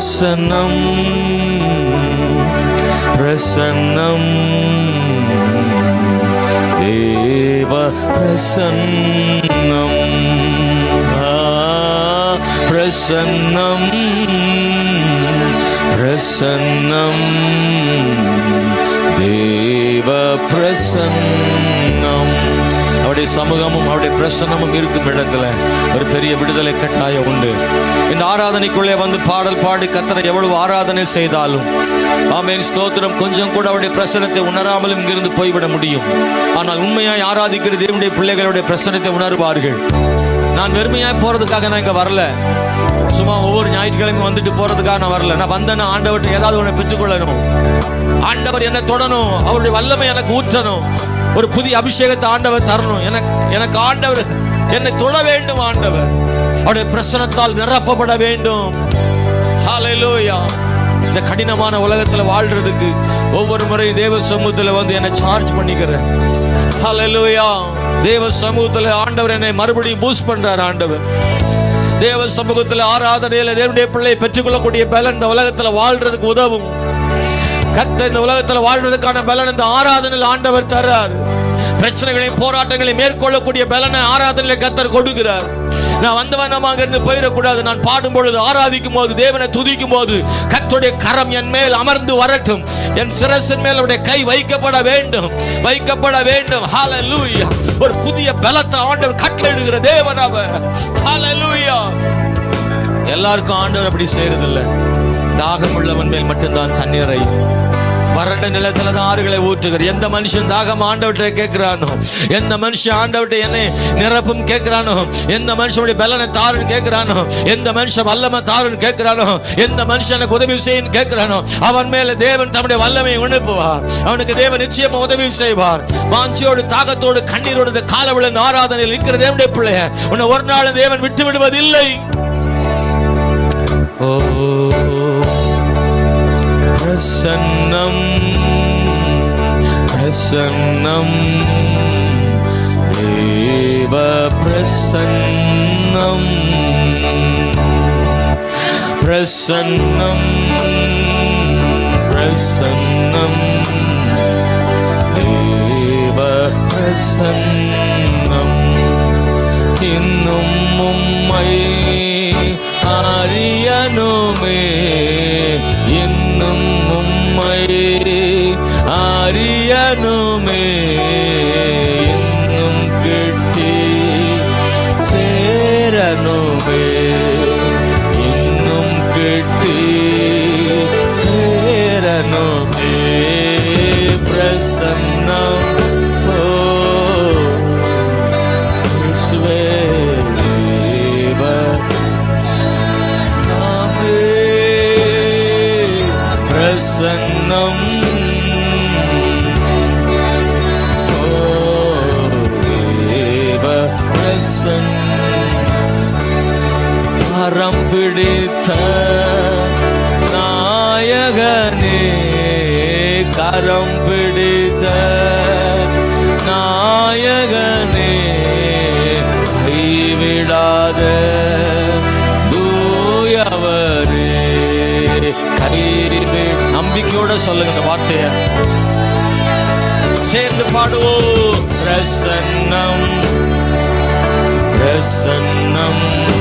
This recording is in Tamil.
பிரசன்னம் பிரசன்னம் தேவ பிரசன்னம் ஆ, பிரசன்னம் பிரசன்னம் தேவ பிரசன்னம் அவருடைய சமூகமும் அவருடைய பிரசனமும் இருக்கும் இடத்துல ஒரு பெரிய விடுதலை கட்டாயம் உண்டு. இந்த ஆராதனைக்குள்ளே வந்து பாடல் பாடி கத்தரை எவ்வளவு ஆராதனை செய்தாலும் ஆமேன் ஸ்தோத்திரம். கொஞ்சம் கூட அவருடைய பிரசனத்தை உணராமலும் இங்கிருந்து போய்விட முடியும். ஆனால் உண்மையாய் ஆராதிக்கிற தேவனுடைய பிள்ளைகளுடைய பிரசனத்தை உணர்வார்கள். நான் வெறுமையாய் போறதுக்காக நான் இங்க வரல. சும்மா ஒவ்வொரு ஞாயிற்றுக்கிழமை வந்துட்டு போறதுக்காக நான் வரல. நான் வந்தேன்னா ஆண்டவர்கிட்ட ஏதாவது ஒன்று பெற்றுக்கொள்ளணும். ஆண்டவர் என்னை தொடணும். அவருடைய வல்லமை எனக்கு ஊற்றணும். ஒரு புதிய அபிஷேகத்தை ஆண்டவர் தரணும். எனக்கு எனக்கு ஆண்டவர் என்னை தொட வேண்டும் ஆண்டவர். அவருடைய பிரசனத்தால் நிரப்பப்பட வேண்டும். இந்த கடினமான உலகத்தில் வாழ்றதுக்கு ஒவ்வொரு முறையும் தேவ சமூகத்தில் வந்து என்னை சார்ஜ் பண்ணிக்கிறேன் தேவ சமூகத்தில் ஆண்டவர் என்னை மறுபடியும் பூஸ்ட் பண்றார் ஆண்டவர். தேவ சமூகத்தில் ஆராதனையில் தேவனுடைய பிள்ளை பெற்றுக்கொள்ளக்கூடிய பலன் இந்த உலகத்தில் வாழ்றதுக்கு உதவும். கத்த இந்த உலகத்தில் வாழ்வதற்கான பலன் இந்த ஆராதனையில் ஆண்டவர் தர்றார். பிரச்சனைகளையும் போராட்டங்களையும் மேற்கொள்ளக்கூடிய பலனை ஆராதனையில கத்தர் கொடுக்கிறார். நான் வந்தவன் இருந்து போயிடக்கூடாது. நான் பாடும் பொழுது ஆராதிக்கும் போது தேவனை துதிக்கும் போது கத்துடைய கரம் என் மேல் அமர்ந்து வரட்டும். என் சிரசின் மேல் அவருடைய கை வைக்கப்பட வேண்டும். வைக்கப்பட வேண்டும். ஹalleluya ஒரு புதிய பலத்தை ஆண்டவர் கட்டளையிடுகிற தேவன் அவர். ஹalleluya எல்லாருக்கும் ஆண்டவர் அப்படி செய்யறதில்ல. தாகம் உள்ளவன் மேல் மட்டும்தான் தண்ணீரை. வறண்ட நிலத்துல தான் ஆறுகளை ஊற்றுகிற எந்த மனுஷன் தாகம் ஆண்டவற்றை கேட்கிறானோ எந்த மனுஷன் ஆண்டவற்றை என்னை நிரப்பும் கேட்கிறானோ எந்த மனுஷனுடைய பலனை தாருன்னு கேட்கிறானோ எந்த மனுஷன் வல்லமை தாருன்னு கேட்கிறானோ எந்த மனுஷன் எனக்கு உதவி செய்யும் கேட்கிறானோ அவன் மேல தேவன் தம்முடைய வல்லமை உணர்ப்புவார். அவனுக்கு தேவன் நிச்சயமா உதவி செய்வார். வாஞ்சியோடு தாகத்தோடு கண்ணீரோடு இந்த கால விழுந்த ஆராதனையில் இருக்கிற தேவனுடைய பிள்ளைய உன்னை ஒரு நாள் தேவன் விட்டு விடுவதில்லை ஓ. பிரசன்னம் பிரசன்னம் தேவ பிரசன்னம் பிரசன்னம் பிரசன்னம் தேவ பிரசன்னம் नैनों में பிடித்த நாயகனே கரம் பிடித்த நாயகனே கைவிடாத தூயவரே கைவிட நம்பிக்கையோட சொல்லுங்க இந்த வார்த்தைய. சேர்ந்து பாடுவோம். பிரசன்னம் பிரசன்னம்.